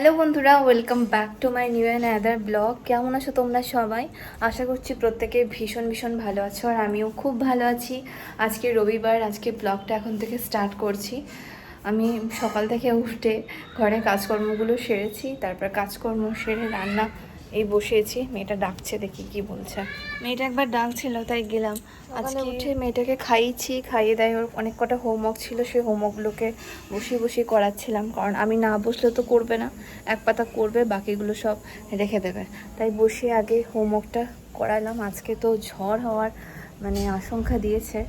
Hello বন্ধুরা welcome back to my new and other blog কেমন আছো তোমরা সবাই? আশা করছি প্রত্যেকে ভীষণ ভীষণ ভালো আছো আর আমিও খুব ভালো আছি। আজকে রবিবার, আজকে ব্লগটা এখন থেকে স্টার্ট করছি। আমি সকাল থেকে উঠে ঘরে কাজকর্মগুলো সেরেছি, তারপর কাজকর্ম সেরে রান্না এই বসেছি মেয়েটা ডাকছে দেখি কি বলছে। মেয়েটা একবার ডাকছিল তাই গেলাম। আজকে উঠে মেয়েটাকে খাইয়েছি খাইয়ে দেয় ওর অনেক কটা হোমওয়ার্ক ছিল সেই হোমওয়ার্কগুলোকে বসিয়ে বসিয়ে করাচ্ছিলাম। কারণ আমি না বসলে তো করবে না এক পাতা করবে বাকিগুলো সব রেখে দেবে। তাই বসে আগে হোমওয়ার্কটা করালাম। আজকে তো ঝড় হওয়ার মানে আশঙ্কা দিয়েছে।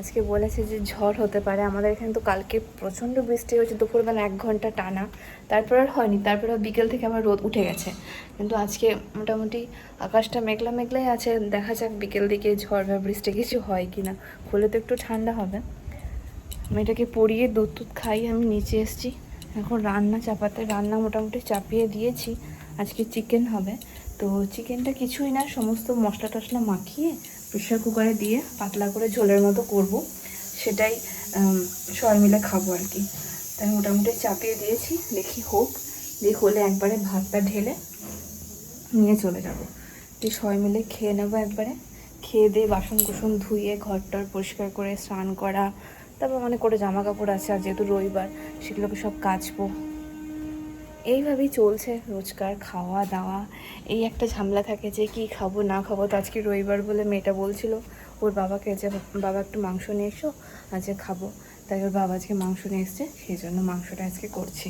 আজকে বলেছে যে ঝড় হতে পারে। আমাদের এখানে তো কালকে প্রচণ্ড বৃষ্টি হয়েছে, দুপুরবেলা এক ঘণ্টা টানা। তারপর আর হয়নি, তারপর বিকেল থেকে আবার রোদ উঠে গেছে। কিন্তু আজকে মোটামুটি আকাশটা মেঘলা মেঘলাই আছে, দেখা যাক বিকেল দিকে ঝড় বা বৃষ্টি কিছু হয় কি না হলে তো একটু ঠান্ডা হবে। আমি এটাকে পরিয়ে দুধ টুধ খাই, আমি নিচে এসেছি। এখন রান্না চাপাতে, রান্না মোটামুটি চাপিয়ে দিয়েছি। আজকে চিকেন হবে। তো চিকেনটা কিছুই না, সমস্ত মশলা টশলা মাখিয়ে প্রেশার কুকারে দিয়ে পাতলা করে ঝোলের মতো করব। সেটাই সবাই মিলে খাব আর কি। তাই মোটামুটি চাপিয়ে দিয়েছি, দেখি হোক। দিয়ে হলে একবারে ভাতটা ঢেলে নিয়ে চলে যাব। দিয়ে সবাই মিলে খেয়ে নেব একবারে। খেয়ে দিয়ে বাসন কুসন ধুয়ে, ঘরটার পরিষ্কার করে, স্নান করা। তারপর অনেক করে জামা কাপড় আছে, আর যেহেতু রবিবার, সেগুলোকে সব কাচবো। এইভাবেই চলছে রোজকার খাওয়া দাওয়া। এই একটা ঝামেলা থাকে যে কি খাব, না খাব। তো আজকে রবিবার বলে মেয়েটা বলছিল, ওর বাবাকে যে, বাবা একটু মাংস নিয়ে এসো, আজকে খাব। তাই ওর বাবা আজকে মাংস নিয়ে এসছে, সেই জন্য মাংসটা আজকে করছি।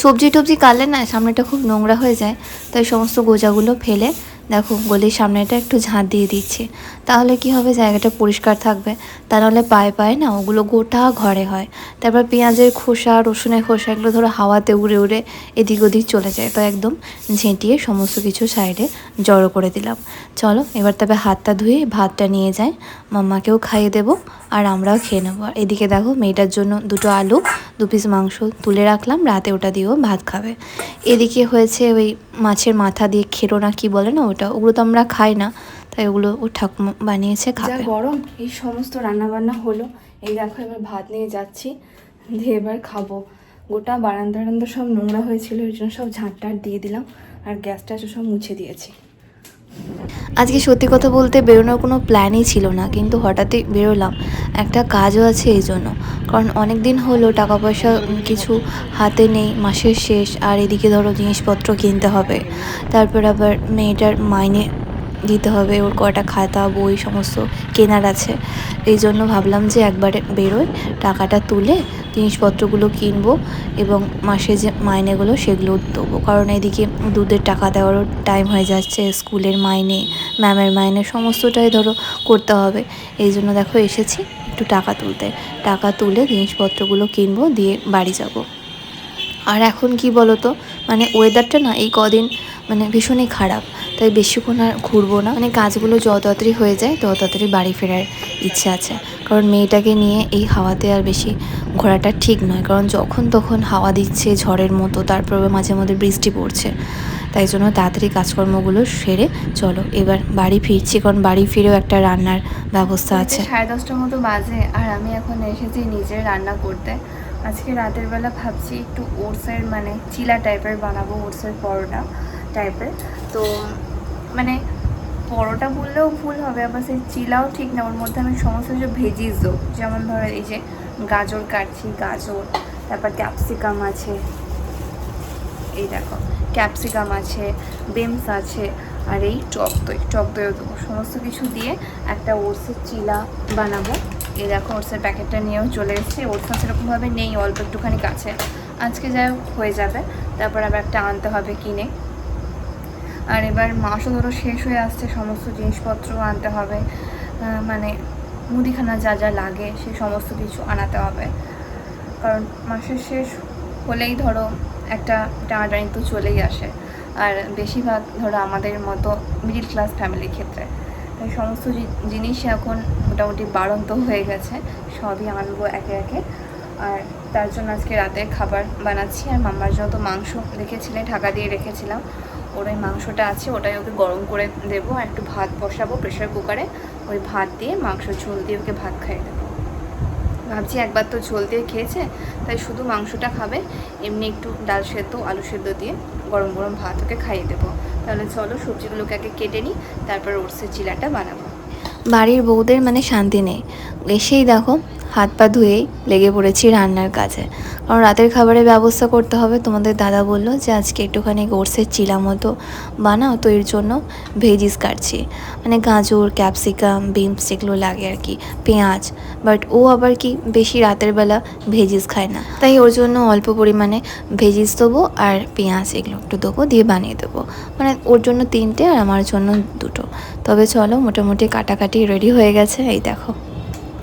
সবজি টবজি কালে না সামনেটা খুব নোংরা হয়ে যায়, তাই সমস্ত গোজাগুলো ফেলে দেখো গলির সামনেটা একটু ঝাঁট দিয়ে দিচ্ছি। তাহলে কি হবে? জায়গাটা পরিষ্কার থাকবে। তা নাহলে পায়ে পায়ে না, ওগুলো গোটা ঘরে হয়। তারপর পেঁয়াজের খোসা, রসুনের খোসা এগুলো ধরো হাওয়াতে উড়ে উড়ে এদিক ওদিক চলে যায়। তো একদম ঝেঁটিয়ে সমস্ত কিছু সাইডে জড়ো করে দিলাম। চলো, এবার তবে হাতটা ধুয়ে ভাতটা নিয়ে যাই। মাম্মাকেও খাইয়ে দেবো আর আমরাও খেয়ে নেব। আর এদিকে দেখো মেয়েটার জন্য দুটো আলু, দু পিস মাংস তুলে রাখলাম। রাতে ওটা দিয়েও ভাত খাবে। এদিকে হয়েছে ওই মাছের মাথা দিয়ে খেরো না কি বলে না ওগুলো তো আমরা খাই না তাই ওগুলো ও ঠাকুমা বানিয়েছে খাবে। গরম এই সমস্ত রান্না বান্না হলো। এই দেখো এবার ভাত নিয়ে যাচ্ছি দিয়ে এবার খাব। গোটা বারান্দা টারান্দা সব নোংরা হয়েছিল ওই জন্য সব ঝাঁট টাট দিয়ে দিলাম আর গ্যাস ট্যাসও সব মুছে দিয়েছি। আজকে সত্যি কথা বলতে বেরোনোর কোনো প্ল্যানই ছিল না, কিন্তু হঠাৎই বেরোলাম। একটা কাজও আছে এই জন্য। কারণ অনেক দিন হলো টাকা পয়সা কিছু হাতে নেই, মাসের শেষ, আর এদিকে ধরো জিনিসপত্র কিনতে হবে। তারপর আবার মেয়েটার মাইনে দিতে হবে, ওর কয়টা খাতা, বই সমস্ত কেনার আছে। এই জন্য ভাবলাম যে একবারে বেরোয় টাকাটা তুলে জিনিসপত্রগুলো কিনবো এবং মাসে যে মাইনেগুলো সেগুলো দেবো। কারণ এদিকে দুধের টাকা দেওয়ারও টাইম হয়ে যাচ্ছে, স্কুলের মাইনে, ম্যামের মাইনে সমস্তটাই ধরো করতে হবে। এই জন্য দেখো এসেছি একটু টাকা তুলতে। টাকা তুলে জিনিসপত্রগুলো কিনবো, দিয়ে বাড়ি যাব। আর এখন কি বলো তো মানে ওয়েদারটা না এই কদিন মানে ভীষণই খারাপ। তাই বেশিক্ষণ আর ঘুরবো না। মানে কাজগুলো যত তাড়াতাড়ি হয়ে যায় তত তাড়াতাড়ি বাড়ি ফেরার ইচ্ছে আছে। কারণ মেয়েটাকে নিয়ে এই হাওয়াতে আর বেশি ঘোরাটা ঠিক নয়। কারণ যখন তখন হাওয়া দিচ্ছে ঝড়ের মতো তারপর মাঝে মধ্যে বৃষ্টি পড়ছে। তাই জন্য তাড়াতাড়ি কাজকর্মগুলো সেরে চলো এবার বাড়ি ফিরছি। কারণ বাড়ি ফিরেও একটা রান্নার ব্যবস্থা আছে। সাড়ে দশটার মতো বাজে আর আমি এখন এসেছি নিজে রান্না করতে। আজকে রাতের বেলা ভাবছি একটু ওটসের মানে চিলা টাইপের বানাবো ওটসের পরোটা টাইপের তো মানে পরোটা বললেও ভুল হবে, আবার সেই চিলাও ঠিক না। ওর মধ্যে আমি সমস্ত কিছু ভেজিস দেবো। যেমন ধরো এই যে গাজর কাটছি, গাজর, তারপর ক্যাপসিকাম আছে, এই দেখো ক্যাপসিকাম আছে বেমস আছে, আর এই টক দই, টক দইও দেবো। সমস্ত কিছু দিয়ে একটা ওটসের চিলা বানাবো। এই দেখো, ওটসের প্যাকেটটা নিয়েও চলে এসেছি। ওটসটা সেরকমভাবে নেই, অল্প একটুখানি কাছে। আজকে যাই হয়ে যাবে। তারপর আবার একটা আনতে হবে কিনে। আর এবার মাসও ধরো শেষ হয়ে আসছে, সমস্ত জিনিসপত্র আনতে হবে। মানে মুদিখানা যা যা লাগে সে সমস্ত কিছু আনাতে হবে। কারণ মাসের শেষ হলেই ধরো একটা টানাটানি তো চলেই আসে। আর বেশিরভাগ ধরো আমাদের মতো মিডিল ক্লাস ফ্যামিলির ক্ষেত্রে। তাই সমস্ত জি- জিনিসই এখন মোটামুটি বাড়ন্ত হয়ে গেছে, সবই আনব একে একে। আর তার জন্য আজকে রাতে খাবার বানাচ্ছি, আর মাম্মার জন্য তো মাংস রেখেছিলে ঢাকা দিয়ে রেখেছিলাম। ওর ওই মাংসটা আছে, ওটাই ওকে গরম করে দেবো আর একটু ভাত বসাবো প্রেশার কুকারে ওই ভাত দিয়ে মাংস ঝোল দিয়ে ওকে ভাত খাইয়ে দেবো। ভাবছি একবার তো ঝোল দিয়ে খেয়েছে, তাই শুধু মাংসটা খাবে, এমনি একটু ডাল সেদ্ধ, আলু সেদ্ধ দিয়ে গরম গরম ভাত ওকে খাইয়ে দেবো। তাহলে চলো সবজিগুলোকে আগে কেটে নিই, তারপর ওটসের চিলাটা বানাবো। বাড়ির বউদের মানে শান্তি নেই। এসেই দেখো হাত পা ধুয়েই লেগে পড়েছি রান্নার কাজে। কারণ রাতের খাবারের ব্যবস্থা করতে হবে। তোমাদের দাদা বলল যে, আজকে একটুখানি গোর্সের চিলা মতো বানাও, তো এর জন্য ভেজিস কাটছি। মানে গাজর ক্যাপসিকাম বিনস যেগুলো লাগে আর কি, পেঁয়াজ। বাট ও আবার কি বেশি রাতের বেলা ভেজিস খায় না। তাই ওর জন্য অল্প পরিমাণে ভেজিস দেবো আর পেঁয়াজ এগুলো একটু দেবো, দিয়ে বানিয়ে দেবো। মানে ওর জন্য তিনটে আর আমার জন্য দুটো। তবে চলো, মোটামুটি কাটাকাটি রেডি হয়ে গেছে। এই দেখো।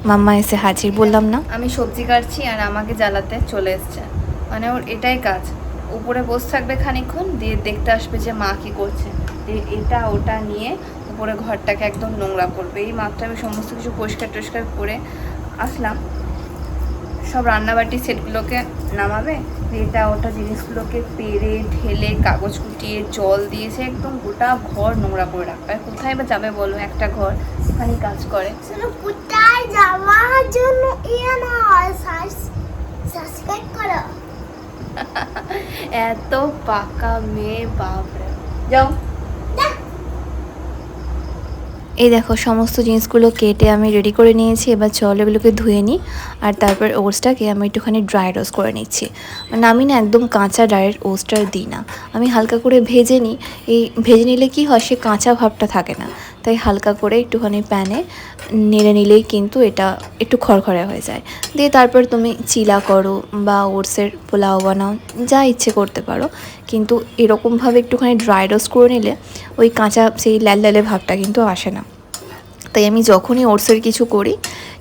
মাম্মা এসে হাজির, বললাম না। আমি সবজি কাটছি আর আমাকে জ্বালাতে চলে এসছে। মানে ওর এটাই কাজ। উপরে বসে থাকবে খানিকক্ষণ, দিয়ে দেখতে আসবে যে মা কি করছে। দিয়ে এটা ওটা নিয়ে উপরে ঘরটাকে একদম নোংরা করবে। এই মাত্র আমি সমস্ত কিছু পরিষ্কার টরিষ্কার করে আসলাম। সব রান্নাবাটি সেটগুলোকে নামাবে। এটা ওটা জিনিসগুলোকে পেরে ঢেলে কাগজ কুটিয়ে জল দিয়েছে একদম গোটা ঘর নোংরা করে রাখবে। আর কোথায় বা যাবে বলো? একটা ঘর এখানে কাজ করে। কোথায় যাওয়ার জন্য ইয়ে নয় সাবস্ক্রাইব করো। এত পাকা মেয়ে বাপরে। যাও। এই দেখো, সমস্ত জিনিসগুলো কেটে আমি রেডি করে নিয়েছি। এবার চল এগুলোকে ধুয়ে নিই আর তারপর ওটসটাকে আমি একটুখানি ড্রাই রোস্ট করে নিচ্ছি। মানে আমি না একদম কাঁচা ডাইরেক্ট ওটসটা দিই না। আমি হালকা করে ভেজে নিই। এই ভেজে নিলে কি হয়, সে কাঁচা ভাবটা থাকে না। তাই হালকা করে একটুখানি প্যানে নেড়ে নিলেই কিন্তু এটা একটু খড়খড়ে হয়ে যায়। দিয়ে তারপর তুমি চিলা করো বা ওটসের পোলাও বানাও, যা ইচ্ছে করতে পারো। কিন্তু এরকমভাবে একটুখানি ড্রাই রোস্ট করে নিলে ওই কাঁচা সেই লাল লালে ভাবটা কিন্তু আসে না। তাই আমি যখনই ওটসের কিছু করি,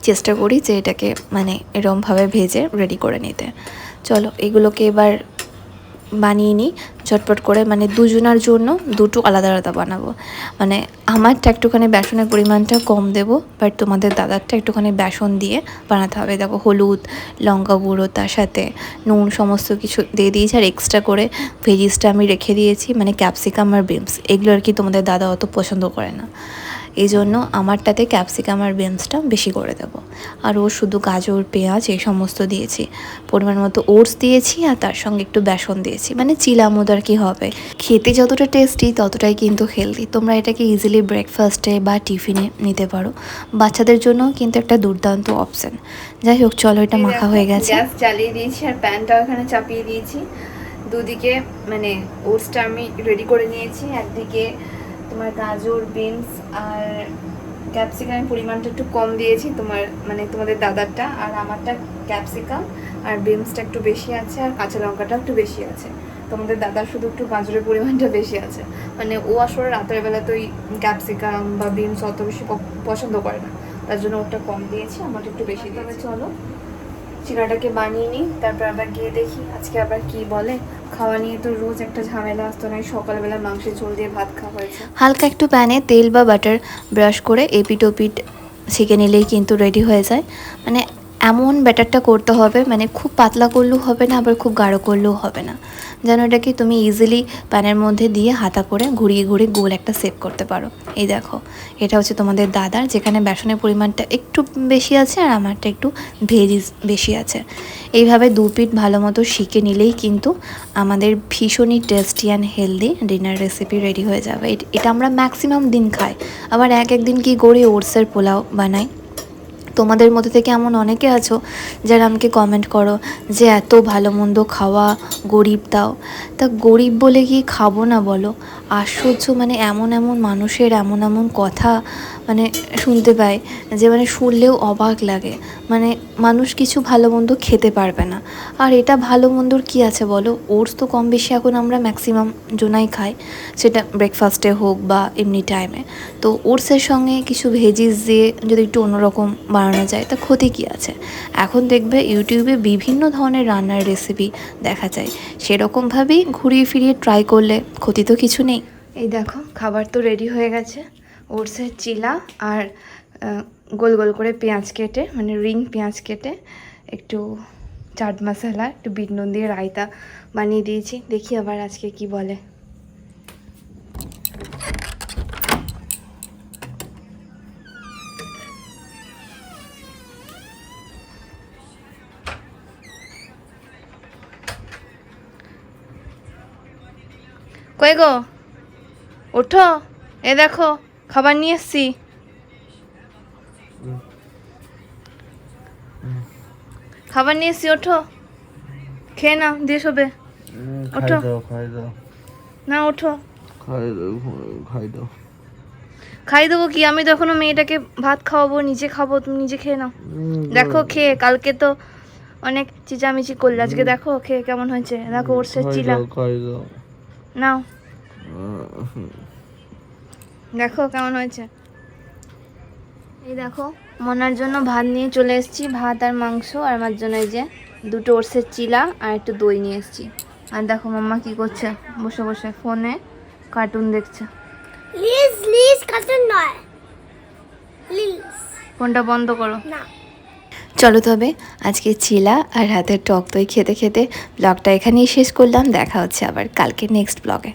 চেষ্টা করি যে এটাকে মানে এরমভাবে ভেজে রেডি করে নিতে। চলো, এগুলোকে এবার বানিয়ে নিই ঝটপট করে। মানে দুজনার জন্য দুটো আলাদা আলাদা বানাবো। মানে আমারটা একটুখানি বেসনের পরিমাণটা কম দেবো বাট তোমাদের দাদারটা একটুখানি বেসন দিয়ে বানাতে হবে। দেখো হলুদ, লঙ্কা গুঁড়ো, তার সাথে নুন সমস্ত কিছু দিয়ে দিয়েছি, আর এক্সট্রা করে ভেজিসটা আমি রেখে দিয়েছি মানে ক্যাপসিকাম আর বিমস এগুলো আর কি তোমাদের দাদা অত পছন্দ করে না। এই জন্য আমারটাতে ক্যাপসিকাম আর বিমসটা বেশি করে দেবো। আর ও শুধু গাজর পেঁয়াজ এই সমস্ত দিয়েছি। পরিমাণ মতো ওটস দিয়েছি আর তার সঙ্গে একটু বেসন দিয়েছি। মানে চিলামুদ আর কি হবে। খেতে যতটা টেস্টি ততটাই কিন্তু হেলদি তোমরা এটাকে ইজিলি ব্রেকফাস্টে বা টিফিনে নিতে পারো। বাচ্চাদের জন্য কিন্তু একটা দুর্দান্ত অপশান যাই হোক চলো এটা মাখা হয়ে গেছে। গ্যাস জ্বালিয়ে দিয়েছি আর প্যানটাও এখানে চাপিয়ে দিয়েছি। দুদিকে মানে ওটসটা আমি রেডি করে নিয়েছি। একদিকে তোমার গাজর, বিনস আর ক্যাপসিকামের পরিমাণটা একটু কম দিয়েছি তোমার মানে তোমাদের দাদারটা আর আমারটা ক্যাপসিকাম আর বিনসটা একটু বেশি আছে আর কাঁচা লঙ্কাটা একটু বেশি আছে। তোমাদের দাদার শুধু একটু গাজরের পরিমাণটা বেশি আছে। মানে ও আসলে রাতের বেলা তো ওই ক্যাপসিকাম বা বিনস অত বেশি পছন্দ করে না। তার জন্য ওটা কম দিয়েছি, আমারটা একটু বেশি তবে চলো। চিরাটাকে বানিয়ে নিই, তারপর আবার গিয়ে দেখি আজকে আবার কি বলে। খাওয়া নিয়ে তো রোজ একটা ঝামেলা আসতো না সকালবেলা মাংসের ঝোল দিয়ে ভাত খাওয়া হয়েছে। হালকা একটু প্যানে তেল বা বাটার ব্রাশ করে এপিট ওপিট ছেঁকে নিলেই কিন্তু রেডি হয়ে যায়। মানে এমন ব্যাটারটা করতে হবে মানে খুব পাতলা করলেও হবে না, আবার খুব গাঢ় করলেও হবে না। যেন এটাকে তুমি ইজিলি প্যানের মধ্যে দিয়ে হাতা করে ঘুরিয়ে ঘুরিয়ে গোল একটা সেভ করতে পারো। এই দেখো, এটা হচ্ছে তোমাদের দাদার, যেখানে বেসনের পরিমাণটা একটু বেশি আছে আর আমারটা একটু ভেজি বেশি আছে। এইভাবে দু পিঠ ভালো মতো শিখে নিলেই কিন্তু আমাদের ভীষণই tasty and healthy dinner recipe ready হয়ে যাবে। এটা আমরা ম্যাক্সিমাম দিন খাই। আবার এক একদিন কি করি ওটসের পোলাও বানাই? তোমাদের মধ্যে থেকে এমন অনেকে আছো যারা আমাকে কমেন্ট করো যে এত ভালো মন্দ খাওয়া গরিব দাও। তা গরিব বলে কি খাব না বলো? আশ্চর্য মানে এমন এমন মানুষের এমন এমন কথা মানে শুনতে পাই যে মানে শুনলেও অবাক লাগে। মানে মানুষ কিছু ভালো মন্দ খেতে পারবে না। আর এটা ভালো মন্দর কী আছে বলো? ওটস তো কম বেশি এখন আমরা ম্যাক্সিমাম জনাই খাই। সেটা ব্রেকফাস্টে হোক বা এমনি টাইমে তো ওটসের সঙ্গে কিছু ভেজিস দিয়ে যদি একটু অন্যরকম বানানো যায়, তা ক্ষতি কী আছে? এখন দেখবে ইউটিউবে বিভিন্ন ধরনের রান্নার রেসিপি দেখা যায়। সেরকমভাবেই ঘুরিয়ে ফিরিয়ে ট্রাই করলে ক্ষতি তো কিছু নেই। এই দেখো, খাবার তো রেডি হয়ে গেছে। ওটসের চিলা আর গোল গোল করে পেঁয়াজ কেটে মানে রিং পেঁয়াজ কেটে একটু চাট মশলা, একটু বিট নুন দিয়ে রায়তা বানিয়ে দিয়েছি। দেখি আবার আজকে কি বলে। কই গো? ওঠো। এ দেখো। খাবার নিয়ে এসছি খাবার নিয়ে এসছি ওঠো। খেয়ে নাও দিয়ে শোবে। ওঠো। না ওঠো। খাই দাও খাই দেবো কি? আমি তো এখনও মেয়েটাকে ভাত খাওয়াবো নিজে খাব তুমি নিজে খেয়ে নাও। দেখো খেয়ে। কালকে তো অনেক চিচামিচি করলে। আজকে দেখো খেয়ে কেমন হয়েছে। দেখো ওরসের খাই চিলা। নাও। দেখো কেমন হয়েছে। এই দেখো মনার জন্য ভাত নিয়ে চলে এসেছি। ভাত আর মাংস আর আমার জন্য এই যে দুটো ওরসের চিলা আর একটু দই নিয়ে এসেছি। আর দেখো মাম্মা কি করছে বসে বসে ফোনে কার্টুন দেখছে। প্লিজ প্লিজ কার্টুন নয়। প্লিজ ফোনটা বন্ধ করো। না। চলো তবে আজকে চিলা আর হাতের টক দই খেতে খেতে ব্লগটা এখানেই শেষ করলাম। দেখা হচ্ছে আবার কালকে নেক্সট ব্লগে